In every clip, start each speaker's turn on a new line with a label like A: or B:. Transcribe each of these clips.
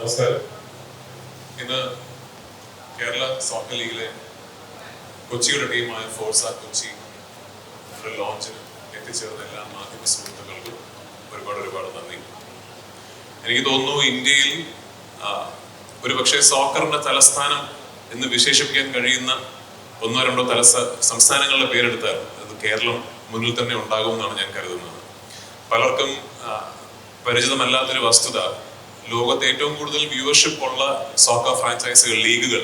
A: നമസ്കാരം. ഇന്ന് കേരള സോക്കർ ലീഗിലെ കൊച്ചിയുടെ ടീമായ ഫോർസ കൊച്ചി ഒരു ലോഞ്ചിന് എത്തിച്ചേർന്ന എല്ലാ മാധ്യമ സുഹൃത്തുക്കൾക്കും ഒരുപാട് ഒരുപാട് നന്ദി. എനിക്ക് തോന്നുന്നു ഇന്ത്യയിൽ ഒരു ഒരുപക്ഷെ സോക്കറിന്റെ തലസ്ഥാനം എന്ന് വിശേഷിപ്പിക്കാൻ കഴിയുന്ന ഒന്നോ രണ്ടോ തല സംസ്ഥാനങ്ങളുടെ പേരെടുത്താൽ അത് കേരളം മുന്നിൽ തന്നെ ഉണ്ടാകുമെന്നാണ് ഞാൻ കരുതുന്നത്. പലർക്കും പരിചിതമല്ലാത്തൊരു വസ്തുത ലോകത്തെ ഏറ്റവും കൂടുതൽ വ്യൂവർഷിപ്പ് ഉള്ള സോക്കർ ഫ്രാഞ്ചൈസുകൾ ലീഗുകൾ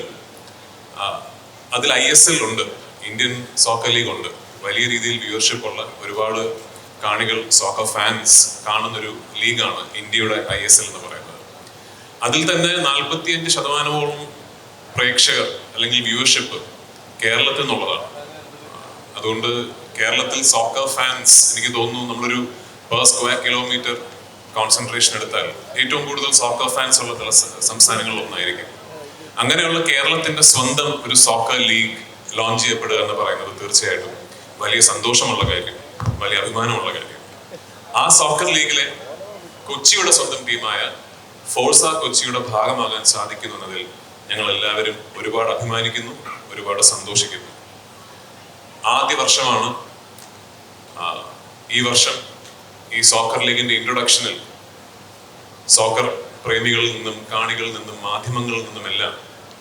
A: അതിൽ ഐ എസ് എൽ ഉണ്ട് ഇന്ത്യൻ സോക്കർ ലീഗ് ഉണ്ട്. വലിയ രീതിയിൽ വ്യൂവർഷിപ്പ് ഉള്ള ഒരുപാട് കാണികൾ സോക്കർ ഫാൻസ് കാണുന്നൊരു ലീഗാണ് ഇന്ത്യയുടെ ഐ എസ് എൽ എന്ന് പറയുന്നത്. അതിൽ തന്നെ നാൽപ്പത്തിയഞ്ച് ശതമാനമോളം പ്രേക്ഷകർ അല്ലെങ്കിൽ വ്യൂവർഷിപ്പ് കേരളത്തിൽ നിന്നുള്ളതാണ്. അതുകൊണ്ട് കേരളത്തിൽ സോക്കർ ഫാൻസ് എനിക്ക് തോന്നുന്നു നമ്മളൊരു പെർ സ്ക്വയർ കിലോമീറ്റർ കോൺസെൻട്രേഷൻ എടുത്താൽ ഏറ്റവും കൂടുതൽ സോക്കർ ഫാൻസ് ഉള്ള സംസ്ഥാനങ്ങളിൽ ഒന്നായിരിക്കും. അങ്ങനെയുള്ള കേരളത്തിന്റെ സ്വന്തം ഒരു സോക്കർ ലീഗ് ലോഞ്ച് ചെയ്യപ്പെടുക എന്ന് പറയുന്നത് തീർച്ചയായിട്ടും വലിയ സന്തോഷമുള്ള കാര്യം വലിയ അഭിമാനമുള്ള കാര്യം. ആ സോക്കർ ലീഗിലെ കൊച്ചിയുടെ സ്വന്തം ടീമായ ഫോഴ്സ കൊച്ചിയുടെ ഭാഗമാകാൻ സാധിക്കുന്നതിൽ ഞങ്ങൾ എല്ലാവരും ഒരുപാട് അഭിമാനിക്കുന്നു ഒരുപാട് സന്തോഷിക്കുന്നു. ആദ്യ വർഷമാണ് ഈ വർഷം ഈ സോക്കർ ലീഗിന്റെ ഇൻട്രൊഡക്ഷനിൽ സോക്കർ പ്രേമികളിൽ നിന്നും കാണികളിൽ നിന്നും മാധ്യമങ്ങളിൽ നിന്നുമെല്ലാം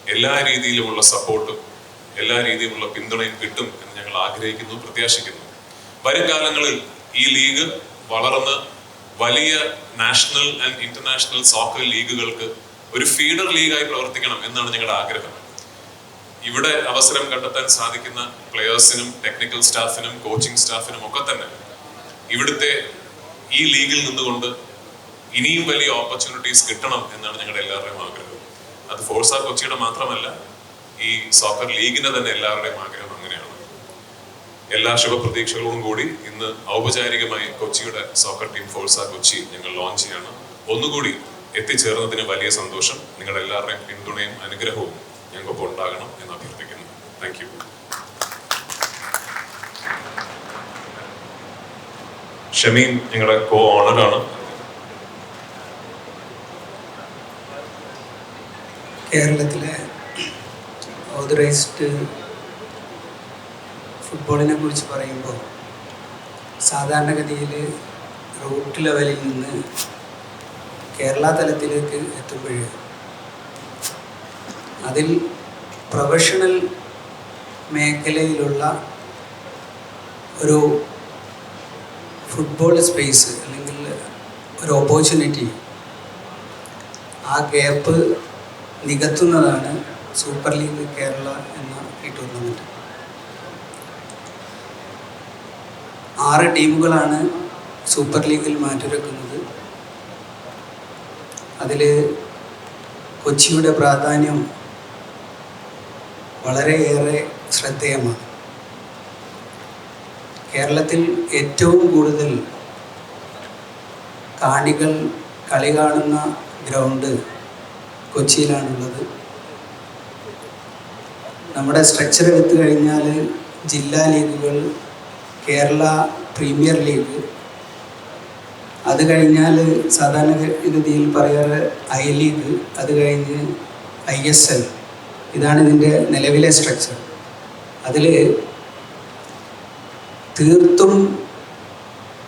A: എല്ലാ രീതിയിലുമുള്ള സപ്പോർട്ടും എല്ലാ രീതിയിലുള്ള പിന്തുണയും കിട്ടും എന്ന് ഞങ്ങൾ ആഗ്രഹിക്കുന്നു പ്രത്യാശിക്കുന്നു. വരും കാലങ്ങളിൽ ഈ ലീഗ് വളർന്ന് വലിയ നാഷണൽ ആൻഡ് ഇന്റർനാഷണൽ സോക്കർ ലീഗുകൾക്ക് ഒരു ഫീഡർ ലീഗായി പ്രവർത്തിക്കണം എന്നാണ് ഞങ്ങളുടെ ആഗ്രഹം. ഇവിടെ അവസരം കണ്ടെത്താൻ സാധിക്കുന്ന പ്ലെയേഴ്സിനും ടെക്നിക്കൽ സ്റ്റാഫിനും കോച്ചിങ് സ്റ്റാഫിനും ഒക്കെ തന്നെ ഇവിടുത്തെ ഈ ലീഗിൽ നിന്നുകൊണ്ട് ഇനിയും വലിയ ഓപ്പർച്യൂണിറ്റീസ് കിട്ടണം എന്നാണ് ഞങ്ങളുടെ എല്ലാവരുടെയും ആഗ്രഹം. അത് ഫോഴ്സ് ആർ കൊച്ചിയുടെ മാത്രമല്ല ഈ സോക്കർ ലീഗിന്റെ തന്നെ എല്ലാവരുടെയും ആഗ്രഹം അങ്ങനെയാണ്. എല്ലാ ശുഭപ്രതീക്ഷകളോടും കൂടി ഇന്ന് ഔപചാരികമായി കൊച്ചിയുടെ soccer team force R Kochi ഞങ്ങൾ ലോഞ്ച് ചെയ്യാണ്. ഒന്നുകൂടി എത്തിച്ചേർന്നതിന് വലിയ സന്തോഷം. നിങ്ങളുടെ എല്ലാവരുടെയും പിന്തുണയും അനുഗ്രഹവും ഞങ്ങൾക്കൊപ്പം ഉണ്ടാകണം എന്ന് അഭ്യർത്ഥിക്കുന്നു. താങ്ക് യു ഷമീൻ ഞങ്ങളുടെ കോ ഓണറാണ്
B: കേരളത്തിലെ ഓതറൈസ്ഡ് ഫുട്ബോളിനെ കുറിച്ച് പറയുമ്പോൾ സാധാരണഗതിയിൽ റൂട്ട് ലെവലിൽ നിന്ന് കേരള തലത്തിലേക്ക് എത്തുമ്പോൾ അതിൽ പ്രൊഫഷണൽ മേഖലയിലുള്ള ഒരു ഫുട്ബോൾ സ്പേസ് അല്ലെങ്കിൽ ഒരു ഓപ്പർച്യൂണിറ്റി ആ ഗ്യാപ്പ് നികത്തുന്നതാണ് സൂപ്പർ ലീഗ് കേരള എന്ന ഈ ടൂർണമെന്റ് ആറ് ടീമുകളാണ് സൂപ്പർ ലീഗിൽ മാറ്റുരക്കുന്നത്. അതിൽ കൊച്ചിയുടെ പ്രാധാന്യം വളരെയേറെ ശ്രദ്ധേയമാണ്. കേരളത്തിൽ ഏറ്റവും കൂടുതൽ കാണികൾ കളി കാണുന്ന ഗ്രൗണ്ട് കൊച്ചിയിലാണുള്ളത്. നമ്മുടെ സ്ട്രക്ചർ എടുത്തു കഴിഞ്ഞാൽ ജില്ലാ ലീഗുകൾ കേരള പ്രീമിയർ ലീഗ്. അത് കഴിഞ്ഞാൽ സാധാരണഗതിയിൽ പറയാറ് ഐ ലീഗ് അത് കഴിഞ്ഞ് ഐ എസ് എൽ. ഇതാണ് ഇതിന്റെ നിലവിലെ സ്ട്രക്ചർ അതിൽ തീർത്തും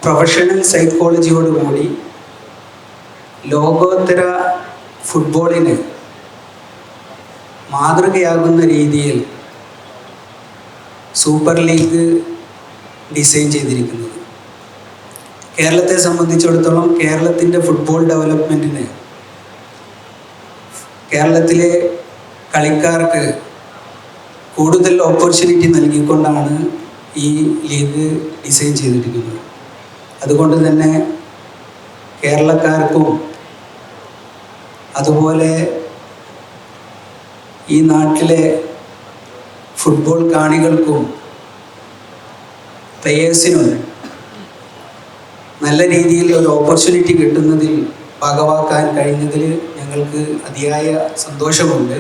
B: പ്രൊഫഷണൽ സൈക്കോളജിയോടുകൂടി ലോകോത്തര ഫുട്ബോളിന് മാതൃകയാകുന്ന രീതിയിൽ സൂപ്പർ ലീഗ് ഡിസൈൻ ചെയ്തിരിക്കുന്നത്. കേരളത്തെ സംബന്ധിച്ചിടത്തോളം കേരളത്തിന്റെ ഫുട്ബോൾ ഡെവലപ്മെന്റിന് കേരളത്തിലെ കളിക്കാർക്ക് കൂടുതൽ ഓപ്പർച്യൂണിറ്റി നൽകിക്കൊണ്ടാണ് ഈ ലീഗ് ഡിസൈൻ ചെയ്തിരിക്കുന്നത് അതുകൊണ്ട് തന്നെ കേരളക്കാർക്കും അതുപോലെ ഈ നാട്ടിലെ ഫുട്ബോൾ കാണികൾക്കും പ്ലെയേഴ്സിനും നല്ല രീതിയിൽ ഒരു ഓപ്പർച്യൂണിറ്റി കിട്ടുന്നതിൽ ഭാഗമാക്കാൻ കഴിഞ്ഞതിൽ ഞങ്ങൾക്ക് അതിയായ സന്തോഷമുണ്ട്.